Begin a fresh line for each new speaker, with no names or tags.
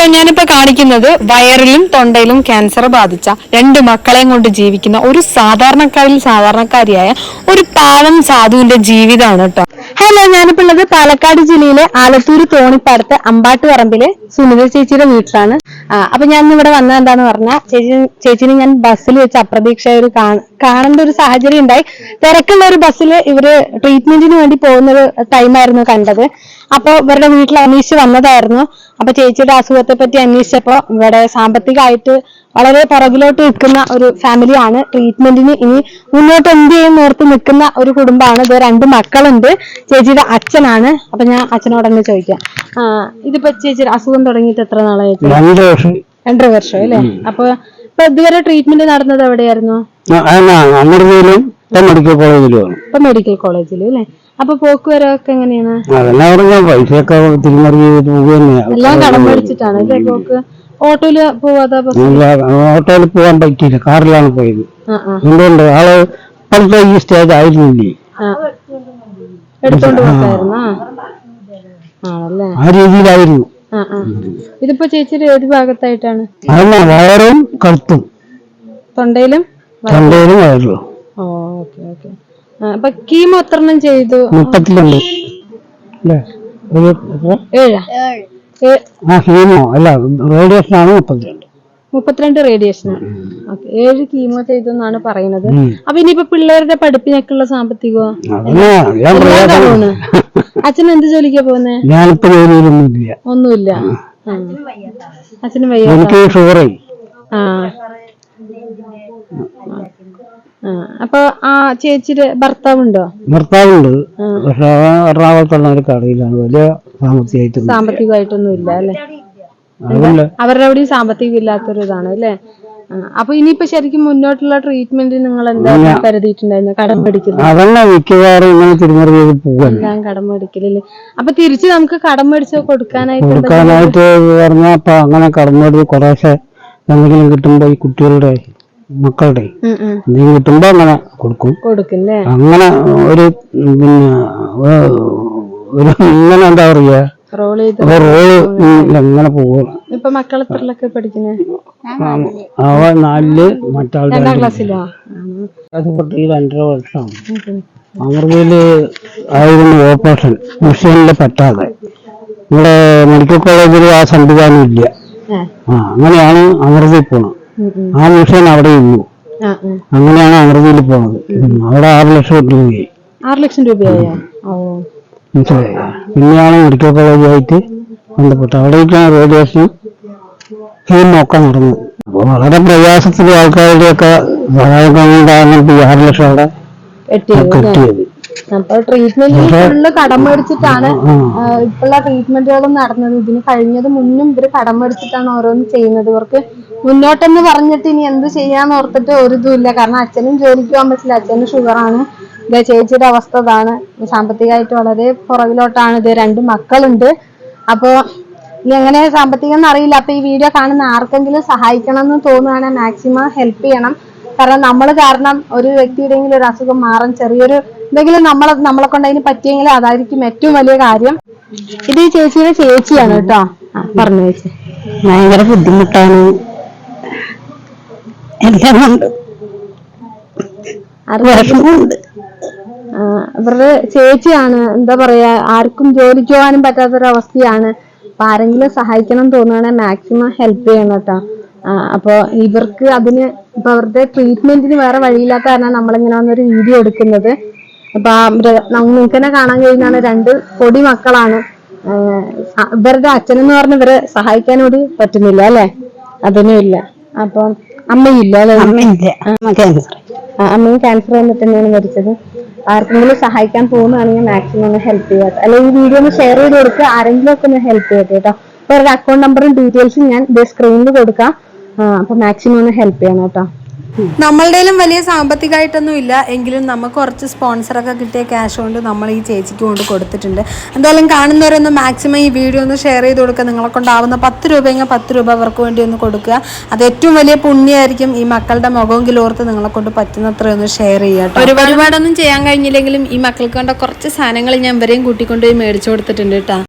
Hello ഞാനിപ്പോ കാണിക്കുന്നത് വയറിലും തൊണ്ടയിലും cancer ബാധിച്ച രണ്ട് മക്കളെയും കൊണ്ട് ജീവിക്കുന്ന ഒരു സാധാരണക്കാരിൽ സാധാരണക്കാരിയായ ഒരു പാവം സാധുവിന്റെ ജീവിതമാണ് കേട്ടോ ഹലോ ഞാനിപ്പോ ഉള്ളത് പാലക്കാട് ജില്ലയിലെ ആലത്തൂർ തോണിപ്പാടത്ത് അമ്പാട്ടുപറമ്പിലെ സുനിത ചേച്ചിയുടെ വീട്ടിലാണ്. അപ്പൊ ഞാൻ ഇവിടെ വന്നത് എന്താന്ന് പറഞ്ഞാൽ ചേച്ചി ചേച്ചിനെ ഞാൻ ബസ്സിൽ വെച്ച് അപ്രതീക്ഷ ഒരു കാണേണ്ട ഒരു സാഹചര്യം ഉണ്ടായി. തിരക്കുള്ള ഒരു ബസ്സിൽ ഇവർ ട്രീറ്റ്മെന്റിന് വേണ്ടി പോകുന്ന ഒരു ടൈമായിരുന്നു കണ്ടത്. അപ്പൊ ഇവരുടെ വീട്ടിൽ അന്വേഷിച്ച് വന്നതായിരുന്നു. അപ്പൊ ചേച്ചിയുടെ അസുഖത്തെ പറ്റി അന്വേഷിച്ചപ്പോ ഇവിടെ സാമ്പത്തികമായിട്ട് വളരെ പുറകിലോട്ട് നിൽക്കുന്ന ഒരു ഫാമിലിയാണ് ട്രീറ്റ്മെന്റിന് ഇനി മുന്നോട്ട് എന്ത് ചെയ്യും ഓർത്ത് നിൽക്കുന്ന ഒരു കുടുംബമാണ്. ഇത് രണ്ട് മക്കളുണ്ട്. ചേച്ചിയുടെ അച്ഛനാണ്. അപ്പൊ ഞാൻ അച്ഛനോട് തന്നെ ചോദിക്കാം. ഇതിപ്പോ ചേച്ചിയുടെ അസുഖം തുടങ്ങിയിട്ട് എത്ര നാളായി ചേച്ചി? രണ്ടര വർഷം അല്ലേ? അപ്പൊ ഇപ്പൊ ഇതുവരെ ട്രീറ്റ്മെന്റ് നടന്നത് എവിടെയായിരുന്നു?
മെഡിക്കൽ
ഇപ്പൊ മെഡിക്കൽ കോളേജിൽ അല്ലേ? അപ്പൊ പോക്കുവരവൊക്കെ എങ്ങനെയാണ്?
അതെല്ലാം അവിടെ പൈസയൊക്കെ തിരിമറി ചെയ്തിട്ട് പോവുകയാണ്
എല്ലാം കടം പഠിച്ചിട്ടാണ് അല്ലേ പോക്ക്? ഓട്ടോയിൽ പോവാതെ
ഓട്ടോയിൽ പോവാൻ പറ്റിയില്ല. കാറിലാണ് പോയത്. എന്തുകൊണ്ട്? ആൾ പണ്ട് ഈ സ്റ്റേജ് ആയിരുന്നില്ലേ?
എടുത്തോണ്ട് ആണല്ലേ?
ആ രീതിയിലായിരുന്നു.
ഇതിപ്പോ ചേച്ചിയുടെ ഏത് ഭാഗത്തായിട്ടാണ്.
വയറും കഴുത്തും.
തൊണ്ടയിലും
തൊണ്ടയിലും വയറിലും.
Okay okay. അപ്പൊ കീമോ എത്ര എണ്ണം ചെയ്തു?
മുപ്പത്തിലുണ്ട് അല്ലേ? ഒരു എത്ര?
ഏഴാ? ഏ-
ആ ഹീമോ അല്ല റേഡിയേഷൻ ആണ് മുപ്പത്തിരണ്ട്
മുപ്പത്തിരണ്ട് റേഡിയേഷൻ ഓക്കെ ഏഴ് കീമോ ചെയ്തു എന്നാണ് പറയുന്നത്. അപ്പൊ ഇനിയിപ്പോ പിള്ളേരുടെ പഠിപ്പിനൊക്കെയുള്ള സാമ്പത്തികമോ? അച്ഛൻ എന്ത് ജോലിക്കാ പോകുന്നേ?
ഞാനിപ്പോ
ഒന്നുമില്ല. അച്ഛനും വയ്യ
എനിക്ക് ഷുഗറേ
ആ. ആ. അപ്പൊ ആ ചേച്ചിയുടെ ഭർത്താവുണ്ടോ?
ഭർത്താവുണ്ട്. പക്ഷെ എറണാകുളത്തുള്ള ഒരു കടയിലാണ്. വലിയ സാമ്പത്തികമായിട്ട്
സാമ്പത്തികമായിട്ടൊന്നും ഇല്ല അല്ലെ? അവരുടെ അവിടെയും സാമ്പത്തികം ഇല്ലാത്തൊരു ഇതാണ് അല്ലെ അപ്പൊ ഇനിയിപ്പോ ശരിക്കും മുന്നോട്ടുള്ള ട്രീറ്റ്മെന്റ് നിങ്ങൾ എന്താ കരുതിയിട്ടുണ്ടായിരുന്നു? കടം മേടിക്കുന്നത്
മിക്കവാറും ഇങ്ങനെ
കടം മേടിക്കലില്ലേ അപ്പൊ തിരിച്ച് നമുക്ക് കടം മേടിച്ച് കൊടുക്കാനായിട്ട്
കുറേശ്ശെ എന്തെങ്കിലും കിട്ടുമ്പോ ഈ കുട്ടികളുടെ മക്കളുടെ
ഉം.
കിട്ടുമ്പോ അങ്ങനെ കൊടുക്കും. അങ്ങനെ ഒരു പിന്നെ ഒരു ഇങ്ങനെ എന്താ പറയാ?
റോൾ
ഇങ്ങനെ പോകും
ഇപ്പൊ മക്കൾ എത്രയിലൊക്കെ പഠിക്കുന്നേ?
അവ നാലിൽ മറ്റാളുടെ
രണ്ടാം ക്ലാസ്സിലോ?
അതുകൊണ്ട് ഈ രണ്ടര വർഷമാണ്. അമൃതയിൽ ആയിരുന്നു ഓപ്പറേഷൻ. മിഷനിൽ പറ്റാതെ ഇവിടെ മെഡിക്കൽ കോളേജിൽ ആ സംവിധാനം ഇല്ല. ആ അങ്ങനെയാണ് അമൃതയിൽ പോണത്. ആ മ്യൂസിയം അവിടെ ഇന്നു അങ്ങനെയാണ് അമൃതയിൽ പോണത് അവിടെ ആറ് ലക്ഷം രൂപയായി
ആറ് ലക്ഷം രൂപയായോ?
മനസ്സിലായി. പിന്നെയാണ് മെഡിക്കൽ കോളേജായിട്ട് ബന്ധപ്പെട്ട് അവിടേക്കാണ് റേഡിയേഷനും ഹീമൊക്കെ നടന്നത്. അപ്പോൾ വളരെ പ്രയാസത്തിൽ ആൾക്കാരുടെയൊക്കെ സഹായം കൊണ്ടാണ് ഈ ആറ് ലക്ഷം അവിടെ കിട്ടിയത്
അപ്പൊ ട്രീറ്റ്മെന്റ് ഫുള്ള് കടം മേടിച്ചിട്ടാണ് ആ, ഇപ്പോഴുള്ള ട്രീറ്റ്മെന്റുകളും നടന്നത്. ഇതിന് കഴിഞ്ഞത് മുന്നും ഇവർ കടം മേടിച്ചിട്ടാണ് ഓരോന്ന് ചെയ്യുന്നത്. ഇവർക്ക് മുന്നോട്ടെന്ന് പറഞ്ഞിട്ട് ഇനി എന്ത് ചെയ്യാന്ന് ഓർത്തിട്ട് ഒരു ഇതുമില്ല കാരണം അച്ഛനും ജോലിക്ക് പോകാൻ പറ്റില്ല. അച്ഛനും ഷുഗറാണ്. ഇതേ ചേച്ചിയുടെ അവസ്ഥ ഇതാണ്. സാമ്പത്തികമായിട്ട് വളരെ പുറകിലോട്ടാണ്. ഇത് രണ്ട് മക്കളുണ്ട്. അപ്പോ ഇനി എങ്ങനെ സാമ്പത്തികം എന്നറിയില്ല അപ്പൊ ഈ വീഡിയോ കാണുന്ന ആർക്കെങ്കിലും സഹായിക്കണം എന്ന് തോന്നുകയാണെങ്കിൽ മാക്സിമം ഹെൽപ്പ് ചെയ്യണം. കാരണം നമ്മൾ കാരണം ഒരു വ്യക്തിയുടെയെങ്കിലും ഒരു അസുഖം മാറാൻ ചെറിയൊരു എന്തെങ്കിലും നമ്മൾ നമ്മളെ കൊണ്ട് അതിന് പറ്റിയെങ്കിൽ അതായിരിക്കും ഏറ്റവും വലിയ കാര്യം. ഇത് ചേച്ചിയുടെ ചേച്ചിയാണ് കേട്ടോ. പറഞ്ഞു ചേച്ചി.
ഭയങ്കര ബുദ്ധിമുട്ടാണ്. എല്ലാം ഉണ്ട് വിഷമമുണ്ട്.
ഇവരുടെ ചേച്ചിയാണ് എന്താ പറയാ ആർക്കും ജോലിക്ക് പോകാനും പറ്റാത്തൊരവസ്ഥയാണ്. അപ്പൊ ആരെങ്കിലും സഹായിക്കണം തോന്നുകയാണെങ്കിൽ മാക്സിമം ഹെൽപ്പ് ചെയ്യണം കേട്ടോ. അപ്പോൾ അപ്പൊ ഇവർക്ക് അതിന് ഇപ്പൊ അവരുടെ ട്രീറ്റ്മെന്റിന് വേറെ വഴിയില്ലാത്ത കാരണം നമ്മളിങ്ങനെ വന്നൊരു വീഡിയോ എടുക്കുന്നത്. അപ്പൊ നിങ്ങൾക്ക് തന്നെ കാണാൻ കഴിയുന്നതാണ് രണ്ട് പൊടി മക്കളാണ്. ഇവരുടെ അച്ഛനെന്ന് പറഞ്ഞ ഇവരെ സഹായിക്കാനോട് പറ്റുന്നില്ല അല്ലെ? അതിനും ഇല്ല അപ്പൊ അമ്മയില്ല
അമ്മ ക്യാൻസർ
അമ്മയും ക്യാൻസർ വന്നിട്ട് തന്നെയാണ് മരിച്ചത്. ആർക്കെങ്കിലും സഹായിക്കാൻ പോകുന്നതാണെങ്കിൽ മാക്സിമം ഒന്ന് ഹെൽപ്പ് ചെയ്യാം അല്ലെങ്കിൽ ഈ വീഡിയോ ഒന്ന് ഷെയർ ചെയ്ത് കൊടുക്കുക. ആരെങ്കിലും ഒക്കെ ഒന്ന് ഹെൽപ്പ് ചെയ്യട്ടെ കേട്ടോ. അപ്പൊ അവരുടെ അക്കൗണ്ട് നമ്പറും ഡീറ്റെയിൽസും ഞാൻ സ്ക്രീനിൽ കൊടുക്കാം. അപ്പൊ മാക്സിമം ഒന്ന് ഹെൽപ്പ് ചെയ്യണം കേട്ടോ. നമ്മളുടെയിലും വലിയ സാമ്പത്തികമായിട്ടൊന്നും ഇല്ല എങ്കിലും നമുക്ക് കുറച്ച് സ്പോൺസറൊക്കെ കിട്ടിയ ക്യാഷ് കൊണ്ട് നമ്മൾ ഈ ചേച്ചിക്ക് കൊണ്ട് കൊടുത്തിട്ടുണ്ട്. എന്തായാലും കാണുന്നവരൊന്ന് മാക്സിമം ഈ വീഡിയോ ഒന്ന് ഷെയർ ചെയ്ത് കൊടുക്കുക. നിങ്ങളെ കൊണ്ടാവുന്ന പത്ത് രൂപയെങ്കിൽ പത്ത് രൂപ അവർക്ക് വേണ്ടി ഒന്ന് കൊടുക്കുക. അത് ഏറ്റവും വലിയ പുണ്യമായിരിക്കും ഈ മക്കളുടെ മുഖം ഓർത്ത് നിങ്ങളെ കൊണ്ട് പറ്റുന്നത്ര ഒന്ന് ഷെയർ ചെയ്യാം ഒരു ഒരുപാടൊന്നും ചെയ്യാൻ കഴിഞ്ഞില്ലെങ്കിലും ഈ മക്കൾക്ക് വേണ്ട കുറച്ച് സാധനങ്ങൾ ഞാൻ ഇവരെയും കൂട്ടിക്കൊണ്ടുപോയി മേടിച്ചു കൊടുത്തിട്ടുണ്ട് കേട്ടോ.